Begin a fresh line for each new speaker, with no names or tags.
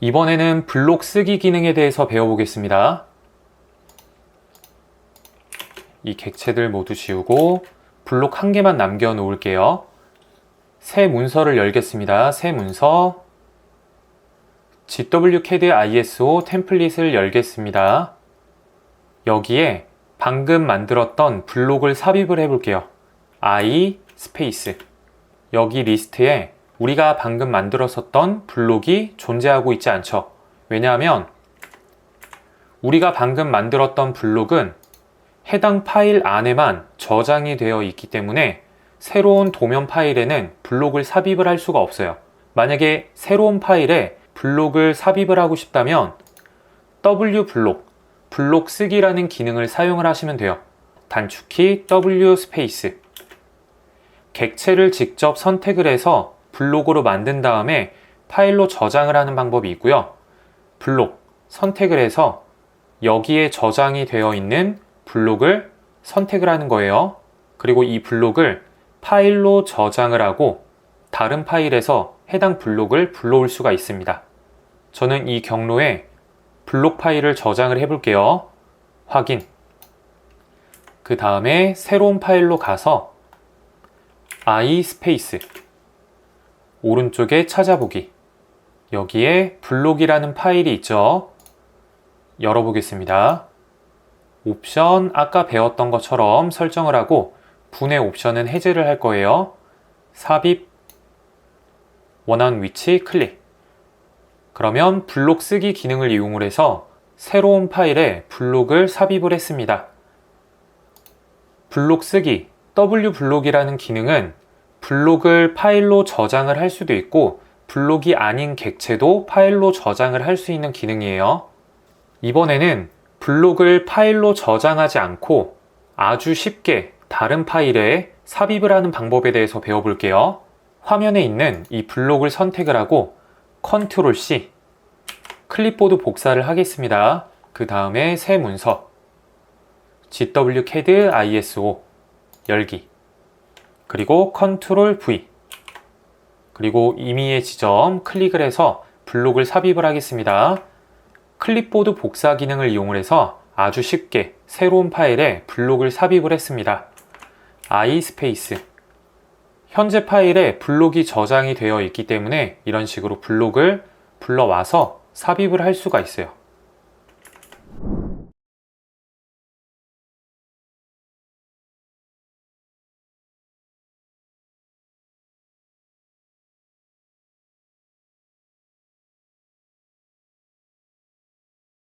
이번에는 블록 쓰기 기능에 대해서 배워보겠습니다. 이 객체들 모두 지우고 블록 한 개만 남겨 놓을게요. 새 문서를 열겠습니다. 새 문서. GWCAD ISO 템플릿을 열겠습니다. 여기에 방금 만들었던 블록을 삽입을 해볼게요. I 스페이스. 여기 리스트에 우리가 방금 만들었었던 블록이 존재하고 있지 않죠. 왜냐하면 우리가 방금 만들었던 블록은 해당 파일 안에만 저장이 되어 있기 때문에 새로운 도면 파일에는 블록을 삽입을 할 수가 없어요. 만약에 새로운 파일에 블록을 삽입을 하고 싶다면 W 블록, 블록 쓰기라는 기능을 사용을 하시면 돼요. 단축키 W 스페이스. 객체를 직접 선택을 해서 블록으로 만든 다음에 파일로 저장을 하는 방법이 있고요. 블록 선택을 해서 여기에 저장이 되어 있는 블록을 선택을 하는 거예요. 그리고 이 블록을 파일로 저장을 하고 다른 파일에서 해당 블록을 불러올 수가 있습니다. 저는 이 경로에 블록 파일을 저장을 해 볼게요. 확인. 그 다음에 새로운 파일로 가서 i 스페이스 오른쪽에 찾아보기 여기에 블록이라는 파일이 있죠. 열어보겠습니다. 옵션 아까 배웠던 것처럼 설정을 하고 분해 옵션은 해제를 할 거예요. 삽입 원하는 위치 클릭 그러면 블록 쓰기 기능을 이용을 해서 새로운 파일에 블록을 삽입을 했습니다. 블록 쓰기 W 블록이라는 기능은 블록을 파일로 저장을 할 수도 있고 블록이 아닌 객체도 파일로 저장을 할 수 있는 기능이에요. 이번에는 블록을 파일로 저장하지 않고 아주 쉽게 다른 파일에 삽입을 하는 방법에 대해서 배워볼게요. 화면에 있는 이 블록을 선택을 하고 컨트롤 C 클립보드 복사를 하겠습니다. 그 다음에 새 문서 GWCAD ISO 열기 그리고 컨트롤 V 그리고 임의의 지점 클릭을 해서 블록을 삽입을 하겠습니다. 클립보드 복사 기능을 이용해서 아주 쉽게 새로운 파일에 블록을 삽입을 했습니다. i 스페이스 현재 파일에 블록이 저장이 되어 있기 때문에 이런 식으로 블록을 불러와서 삽입을 할 수가 있어요.